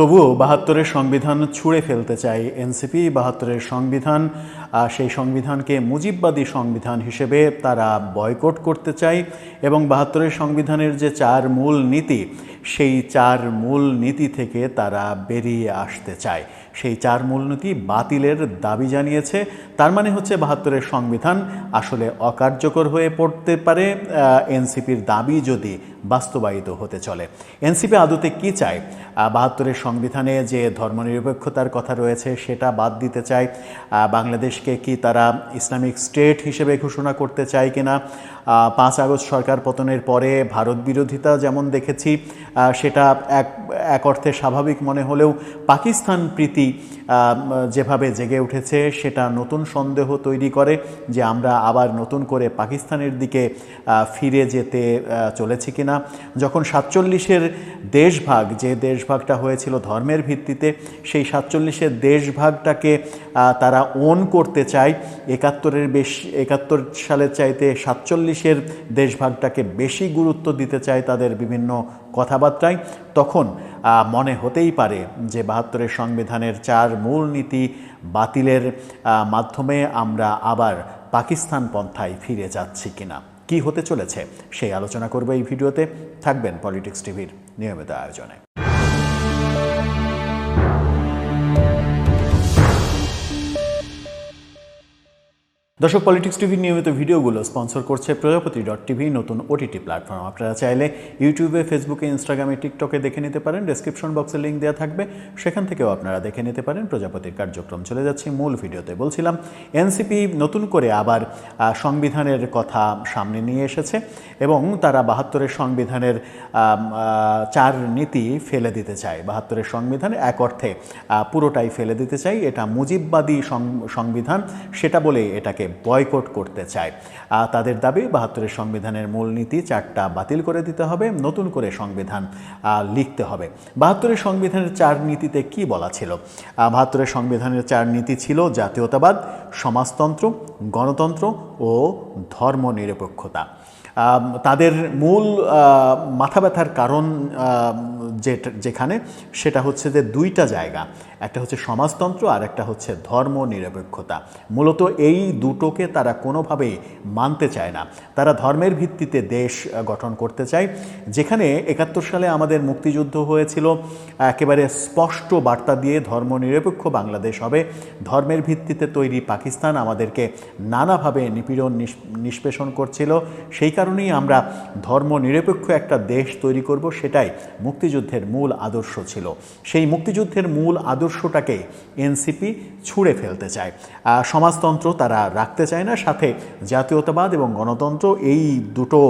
তবুও বাহাত্তরের সংবিধান ছুঁড়ে ফেলতে চাই এনসিপি। বাহাত্তরের সংবিধান সেই সংবিধানকে মুজিববাদী সংবিধান হিসেবে তারা বয়কট করতে চায় এবং বাহাত্তরের সংবিধানের যে চার মূল নীতি সেই চার মূল নীতি থেকে তারা বেরিয়ে আসতে চায়। সেই চার মূলনীতি বাতিলের দাবি জানিয়েছে। তার মানে হচ্ছে বাহাত্তরের সংবিধান আসলে অকার্যকর হয়ে পড়তে পারে। এনসিপির দাবি যদি বাস্তবায়িত হতে চলে। এনসিপি আদতে কি চায়? বাহাত্তরের সংবিধানে যে ধর্মনিরপেক্ষতার কথা রয়েছে সেটা বাদ দিতে চায়। বাংলাদেশকে কি তারা ইসলামিক স্টেট হিসেবে ঘোষণা করতে চায় কিনা? পাঁচ আগস্ট সরকার পতনের পরে ভারত বিরোধিতা যেমন দেখেছি সেটা এক এক অর্থে স্বাভাবিক মনে হলেও পাকিস্তান প্রীতি যেভাবে জেগে উঠেছে, সেটা নতুন সন্দেহ তৈরি করে যে আমরা আবার নতুন করে পাকিস্তানের দিকে ফিরে যেতে চলেছি কিনা। যখন সাতচল্লিশের দেশভাগ, যে দেশভাগটা হয়েছিল ধর্মের ভিত্তিতে, সেই সাতচল্লিশের দেশভাগটাকে তারা ওন করতে চায়, একাত্তরের বেশ, একাত্তর সালের চাইতে সাতচল্লিশের দেশভাগটাকে বেশি গুরুত্ব দিতে চায় তাদের বিভিন্ন কথাবার্তায়, তখন মনে হতেই পারে যে বাহাত্তরের সংবিধানের চার মূল নীতি বাতিলের মাধ্যমে আমরা আবার পাকিস্তান পন্থায় ফিরে যাচ্ছি কিনা। কি হতে চলেছে, সেই আলোচনা করবে এই ভিডিওতে। থাকবেন পলিটিক্স টিভির নিয়মিত আয়োজনে। দর্শক পলিটিক্স টিভির নিয়মিত ভিডিওগুলো স্পন্সর করছে প্রজাপতি ডট টিভি নতুন ওটিটি প্ল্যাটফর্ম আপনারা চাইলে ইউটিউবে ফেসবুকে ইনস্টাগ্রামে টিকটকে দেখে নিতে পারেন। ডেসক্রিপশন বক্সে লিঙ্ক দেওয়া থাকবে। সেখান থেকেও আপনারা দেখে নিতে পারেন প্রজাপতির কার্যক্রম। চলে যাচ্ছে মূল ভিডিওতে। বলছিলাম এনসিপি নতুন করে আবার সংবিধানের কথা সামনে নিয়ে এসেছে এবং তারা বাহাত্তরের সংবিধানের চার নীতি ফেলে দিতে চায়। বাহাত্তরের সংবিধান এক অর্থে পুরোটাই ফেলে দিতে চাই। এটা মুজিববাদী সংবিধান। সেটা বলে এটাকে বয়কট করতে চায়। তাদের দাবি, বাহাত্তরের সংবিধানের মূলনীতি চারটা বাতিল করে দিতে হবে, নতুন করে সংবিধান লিখতে হবে। বাহাত্তরের সংবিধানের চার নীতিতে কি বলা ছিল? বাহাত্তরের সংবিধানের চার নীতি ছিল জাতীয়তাবাদ, সমাজতন্ত্র, গণতন্ত্র ও ধর্মনিরপেক্ষতা। তাদের মূল মাথা ব্যথার কারণ যে যেখানে সেটা হচ্ছে যে দুইটা জায়গা। একটা হচ্ছে সমাজতন্ত্র আর একটা হচ্ছে ধর্ম নিরপেক্ষতা মূলত এই দুটোকে তারা কোনোভাবেই মানতে চায় না। তারা ধর্মের ভিত্তিতে দেশ গঠন করতে চায়। যেখানে একাত্তর সালে আমাদের মুক্তিযুদ্ধ হয়েছিল, একেবারে স্পষ্ট বার্তা দিয়ে ধর্ম নিরপেক্ষ বাংলাদেশ হবে। ধর্মের ভিত্তিতে তৈরি পাকিস্তান আমাদেরকে নানাভাবে নিপীড়ন নিষ্পেষণ করছিল। সেই কারণেই আমরা ধর্ম নিরপেক্ষ একটা দেশ তৈরি করব, সেটাই মুক্তিযুদ্ধের মূল আদর্শ ছিল। সেই মুক্তিযুদ্ধের মূল আদর্শটাকে এনসিপি ছুঁড়ে ফেলতে চায়। সমাজতন্ত্র তারা রাখতে চায় না, সাথে জাতীয়তাবাদ এবং গণতন্ত্র এই দুটো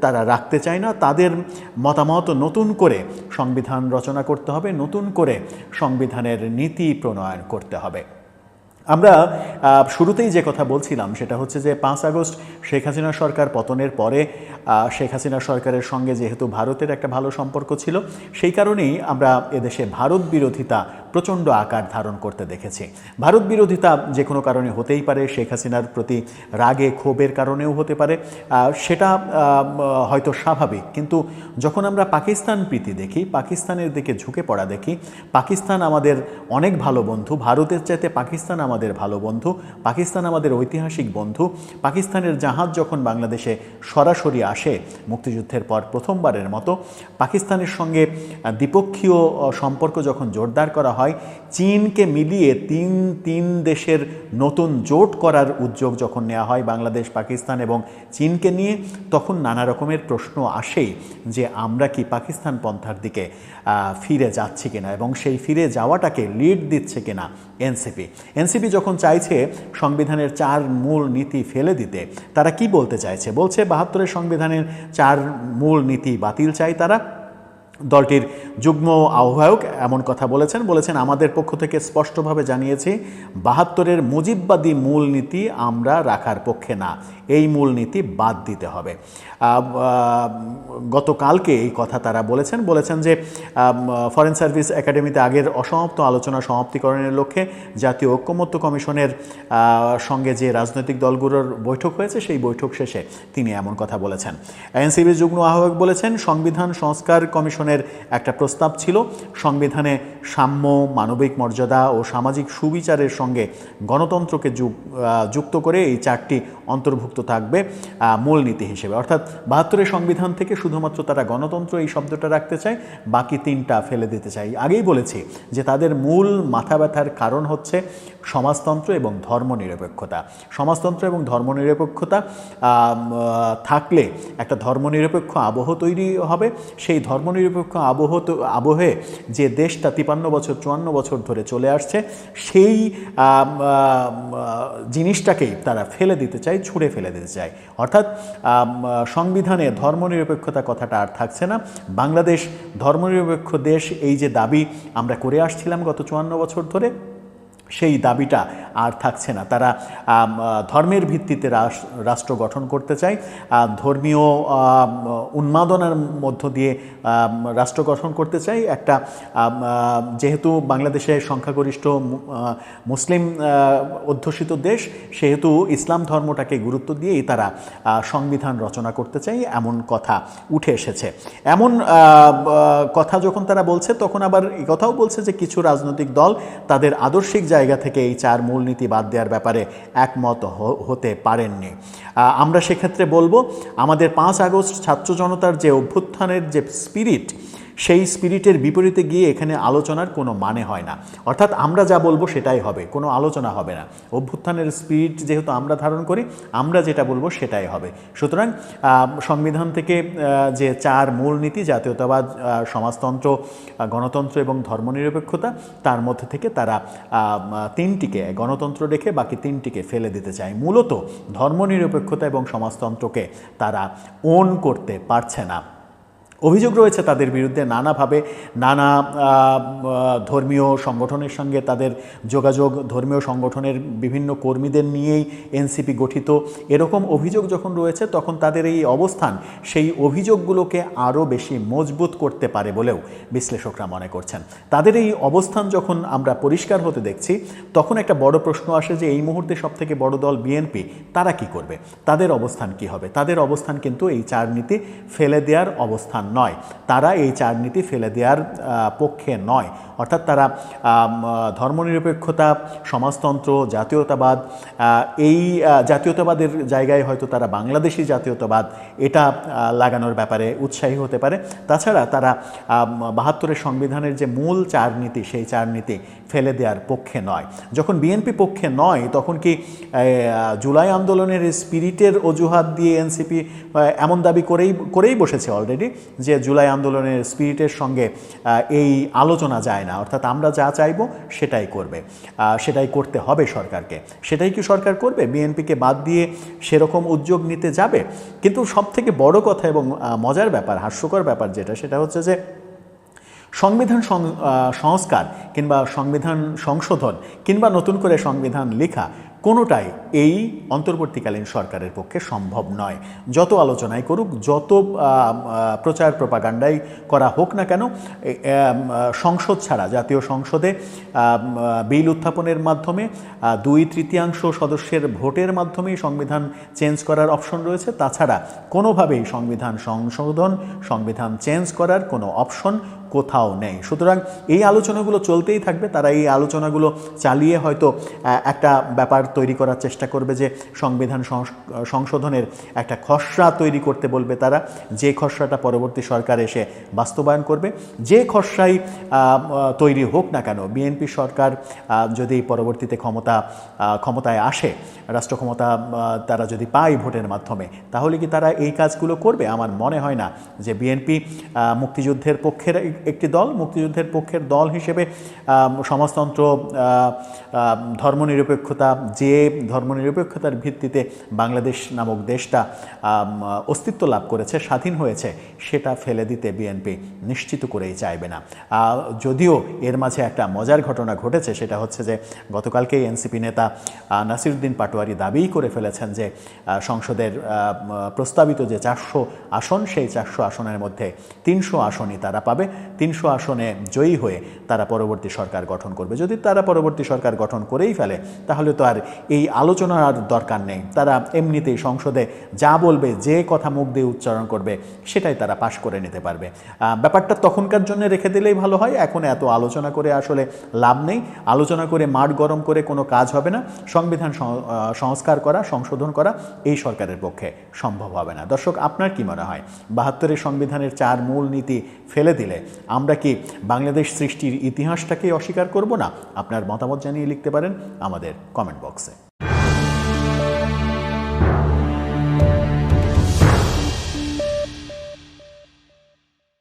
তারা রাখতে চায় না। তাদের মতামত নতুন করে সংবিধান রচনা করতে হবে, নতুন করে সংবিধানের নীতি প্রণয়ন করতে হবে। আমরা শুরুতেই যে কথা বলছিলাম সেটা হচ্ছে যে পাঁচ আগস্ট শেখ হাসিনা সরকার পতনের পরে শেখ হাসিনা সরকারের সঙ্গে যেহেতু ভারতের একটা ভালো সম্পর্ক ছিল, সেই কারণেই আমরা এদেশে ভারত বিরোধিতা প্রচণ্ড আকার ধারণ করতে দেখেছি। ভারত বিরোধিতা যে কোনো কারণে হতেই পারে, শেখ হাসিনার প্রতি রাগে, ক্ষোভের কারণেও হতে পারে সেটা হয়তো স্বাভাবিক। কিন্তু যখন আমরা পাকিস্তান প্রীতি দেখি, পাকিস্তানের দিকে ঝুঁকে পড়া দেখি, পাকিস্তান আমাদের অনেক ভালো বন্ধু, ভারতের চাইতে পাকিস্তান আমাদের ভালো বন্ধু, পাকিস্তান আমাদের ঐতিহাসিক বন্ধু। পাকিস্তানের জাহাজ যখন বাংলাদেশে সরাসরি আসে মুক্তিযুদ্ধের পর প্রথমবারের মতো, পাকিস্তানের সঙ্গে দ্বিপক্ষীয় সম্পর্ক যখন জোরদার করা হয়, চীনকে মিলিয়ে তিন তিন দেশের নতুন জোট করার উদ্যোগ যখন নেওয়া হয় বাংলাদেশ, পাকিস্তান এবং চীনকে নিয়ে, তখন নানা রকমের প্রশ্ন আসেই যে আমরা কি পাকিস্তান পন্থার দিকে ফিরে যাচ্ছি কিনা এবং সেই ফিরে যাওয়াটাকে লিড দিচ্ছে কিনা। এনসিপি। এনসিপি যখন চাইছে সংবিধানের চার মূল নীতি ফেলে দিতে, তারা কি বলতে চাইছে? বলছে, বাহাত্তরের সংবিধানের চার মূল নীতি বাতিল চাই তারা। দলটির যুগ্ম আহ্বায়ক এমন কথা বলেছেন। বলেছেন, আমাদের পক্ষ থেকে স্পষ্টভাবে জানিয়েছি, বাহাত্তরের মুজিববাদী মূলনীতি আমরা রাখার পক্ষে না। এই মূলনীতি বাদ দিতে হবে। গতকালকে এই কথা তারা বলেছেন বলেছেন যে ফরেন সার্ভিস একাডেমিতে আগের অসমাপ্ত আলোচনা সমাপ্তিকরণের লক্ষ্যে জাতীয় ঐক্যমত্য কমিশনের সঙ্গে যে রাজনৈতিক দলগুলোর বৈঠক হয়েছে, সেই বৈঠক শেষে তিনি এমন কথা বলেছেন। এনসিবির যুগ্ম আহ্বায়ক বলেছেন, সংবিধান সংস্কার কমিশনের একটা প্রস্তাব ছিল, সংবিধানে সাম্য, মানবিক মর্যাদা ও সামাজিক সুবিচারের সঙ্গে গণতন্ত্রকে যুক্ত করে এই চারটি অন্তর্ভুক্ত থাকবে আহ, মূলনীতি হিসেবে। অর্থাৎ বাহাত্তরের সংবিধান থেকে শুধুমাত্র তারা গণতন্ত্র এই শব্দটা রাখতে চায় বাকি তিনটা ফেলে দিতে চাই আগেই বলেছি যে তাদের মূল মাথা ব্যথার কারণ হচ্ছে সমাজতন্ত্র এবং ধর্মনিরপেক্ষতা। সমাজতন্ত্র এবং ধর্মনিরপেক্ষতা থাকলে একটা ধর্মনিরপেক্ষ আবহ তৈরি হবে। সেই ধর্মনিরপেক্ষ আবহ আবহে যে দেশটা তিপান্ন বছর চুয়ান্ন বছর ধরে চলে আসছে সেই জিনিসটাকেই তারা ফেলে দিতে চায় ছুঁড়ে ফেলে দিতে চায়। অর্থাৎ সংবিধানে ধর্মনিরপেক্ষতা কথাটা আর থাকছে না। বাংলাদেশ ধর্মনিরপেক্ষ দেশ, এই যে দাবি আমরা করে আসছিলাম গত চুয়ান্ন বছর ধরে সেই দাবিটা আর থাকছে না। তারা ধর্মের ভিত্তিতে রাষ্ট্র গঠন করতে চায়। ধর্মীয় উন্মাদনার মধ্য দিয়ে রাষ্ট্র গঠন করতে চাই একটা যেহেতু বাংলাদেশে সংখ্যাগরিষ্ঠ মুসলিম অধ্যুষিত দেশ, সেহেতু ইসলাম ধর্মটাকে গুরুত্ব দিয়েই তারা সংবিধান রচনা করতে চাই এমন কথা উঠে এসেছে। এমন কথা যখন তারা বলছে, তখন আবার কথাও বলছে যে কিছু রাজনৈতিক দল তাদের আদর্শিক জায়গা থেকে এই চার মূলনীতি বাদ দেওয়ার ব্যাপারে একমত হতে পারেননি। আমরা সেক্ষেত্রে বলব, আমাদের পাঁচ আগস্ট ছাত্র জনতার যে অভ্যুত্থানের যে স্পিরিট সেই স্পিরিটের বিপরীতে গিয়ে এখানে আলোচনার কোনো মানে হয় না। অর্থাৎ আমরা যা বলব সেটাই হবে, কোনো আলোচনা হবে না। অভ্যুত্থানের স্পিরিট যেহেতু আমরা ধারণ করি, আমরা যেটা বলব সেটাই হবে। সুতরাং সংবিধান থেকে যে চার মূলনীতি জাতীয়তাবাদ সমাজতন্ত্র গণতন্ত্র এবং ধর্মনিরপেক্ষতা, তার মধ্যে থেকে তারা তিনটিকে, গণতন্ত্র রেখে বাকি তিনটিকে ফেলে দিতে চায়। মূলত ধর্মনিরপেক্ষতা এবং সমাজতন্ত্রকে তারা ওন করতে পারছে না। অভিযোগ রয়েছে তাদের বিরুদ্ধে নানাভাবে নানা ধর্মীয় সংগঠনের সঙ্গে তাদের যোগাযোগ, ধর্মীয় সংগঠনের বিভিন্ন কর্মীদের নিয়েই এনসিপি গঠিত। এরকম অভিযোগ যখন রয়েছে, তখন তাদের এই অবস্থান, সেই অভিযোগগুলোকে আরও বেশি মজবুত করতে পারে বলেও বিশ্লেষকরা মনে করছেন। তাদের এই অবস্থান যখন আমরা পরিষ্কার হতে দেখছি, তখন একটা বড় প্রশ্ন আসে যে, এই মুহূর্তে সবথেকে বড় দল বিএনপি, তারা কি করবে? তাদের অবস্থান কি হবে? তাদের অবস্থান কিন্তু এই চার নীতি ফেলে দেওয়ার অবস্থান নয়। তারা এই চার নীতি ফেলে দেওয়ার পক্ষে নয়। অর্থাৎ তারা ধর্মনিরপেক্ষতা, সমাজতন্ত্র, জাতীয়তাবাদ এই জাতীয়তাবাদের জায়গায় হয়তো তারা বাংলাদেশি জাতীয়তাবাদ, এটা লাগানোর ব্যাপারে উৎসাহী হতে পারে। তাছাড়া তারা বাহাত্তরের সংবিধানের যে মূল চার নীতি সেই চার নীতি ফেলে দেওয়ার পক্ষে নয়। যখন বিএনপি পক্ষে নয়, তখন কি জুলাই আন্দোলনের স্পিরিটের অজুহাত দিয়ে এনসিপি এমন দাবি করেই করেই বসেছে অলরেডি যে জুলাই আন্দোলনের স্পিরিটের সঙ্গে এই আলোচনা যায় না। অর্থাৎ আমরা যা চাইব সেটাই করবে। সেটাই করতে হবে সরকারকে। সেটাই কি সরকার করবে? বিএনপিকে বাদ দিয়ে সেরকম উদ্যোগ নিতে যাবে? কিন্তু সবথেকে বড় কথা এবং মজার ব্যাপার, হাস্যকর ব্যাপার যেটা, সেটা হচ্ছে যে, সংবিধান সংস্কার কিংবা সংবিধান সংশোধন কিংবা নতুন করে সংবিধান লেখা কোনোটাই এই অন্তর্বর্তীকালীন সরকারের পক্ষে সম্ভব নয়। যত আলোচনাই করুক, যত প্রচার প্রপাগান্ডাই করা হোক না কেন সংসদ ছাড়া, জাতীয় সংসদে বিল উত্থাপনের মাধ্যমে দুই তৃতীয়াংশ সদস্যের ভোটের মাধ্যমেই সংবিধান চেঞ্জ করার অপশন রয়েছে। তাছাড়া কোনোভাবেই সংবিধান সংশোধন, সংবিধান চেঞ্জ করার কোনো অপশন কোথাও নেই। সুতরাং এই আলোচনাগুলো চলতেই থাকবে। তারা এই আলোচনাগুলো চালিয়ে হয়তো একটা ব্যাপার তৈরি করার চেষ্টা করবে যে সংবিধান সংশোধনের একটা খসড়া তৈরি করতে বলবে তারা। যে খসড়াটা পরবর্তী সরকার এসে বাস্তবায়ন করবে, যে খসড়াই তৈরি হোক না কেন, বিএনপি সরকার যদি পরবর্তীতে ক্ষমতা ক্ষমতায় আসে, রাষ্ট্র ক্ষমতা তারা যদি পায় ভোটের মাধ্যমে, তাহলে কি তারা এই কাজগুলো করবে? আমার মনে হয় না যে বিএনপি মুক্তিযুদ্ধের পক্ষের একটি দল, মুক্তিযুদ্ধের পক্ষের দল হিসেবে সমাজতন্ত্র ধর্মনিরপেক্ষতা যে ধর্মনিরপেক্ষতার ভিত্তিতে বাংলাদেশ নামক দেশটা অস্তিত্ব লাভ করেছে, স্বাধীন হয়েছে, সেটা ফেলে দিতে বিএনপি নিশ্চিত করেই চাইবে না। যদিও এর মাঝে একটা মজার ঘটনা ঘটেছে, সেটা হচ্ছে যে গতকালকেই এনসিপি নেতা নাসিরুদ্দিন পাটোয়ারি দাবিই করে ফেলেছেন যে সংসদের প্রস্তাবিত যে চারশো আসন, সেই চারশো আসনের মধ্যে তিনশো আসনই তারা পাবে। তিনশো আসনে জয়ী হয়ে তারা পরবর্তী সরকার গঠন করবে। যদি তারা পরবর্তী সরকার গঠন করেই ফেলে, তাহলে তো আর এই আলোচনার আর দরকার নেই। তারা এমনিতেই সংসদে যা বলবে, যে কথা মুখ দিয়ে উচ্চারণ করবে, সেটাই তারা পাশ করে নিতে পারবে। ব্যাপারটা তখনকার জন্য রেখে দিলেই ভালো হয়। এখন এত আলোচনা করে আসলে লাভ নেই। আলোচনা করে মাঠ গরম করে কোনো কাজ হবে না। সংবিধান সংস্কার করা, সংশোধন করা এই সরকারের পক্ষে সম্ভব হবে না। দর্শক, আপনার কি মনে হয়? বাহাত্তরের সংবিধানের চার মূল নীতি ফেলে দিলে আমরা কি বাংলাদেশ সৃষ্টির ইতিহাসটাকে অস্বীকার করব না? আপনার মতামত জানিয়ে লিখতে পারেন আমাদের কমেন্ট বক্সে। toxic.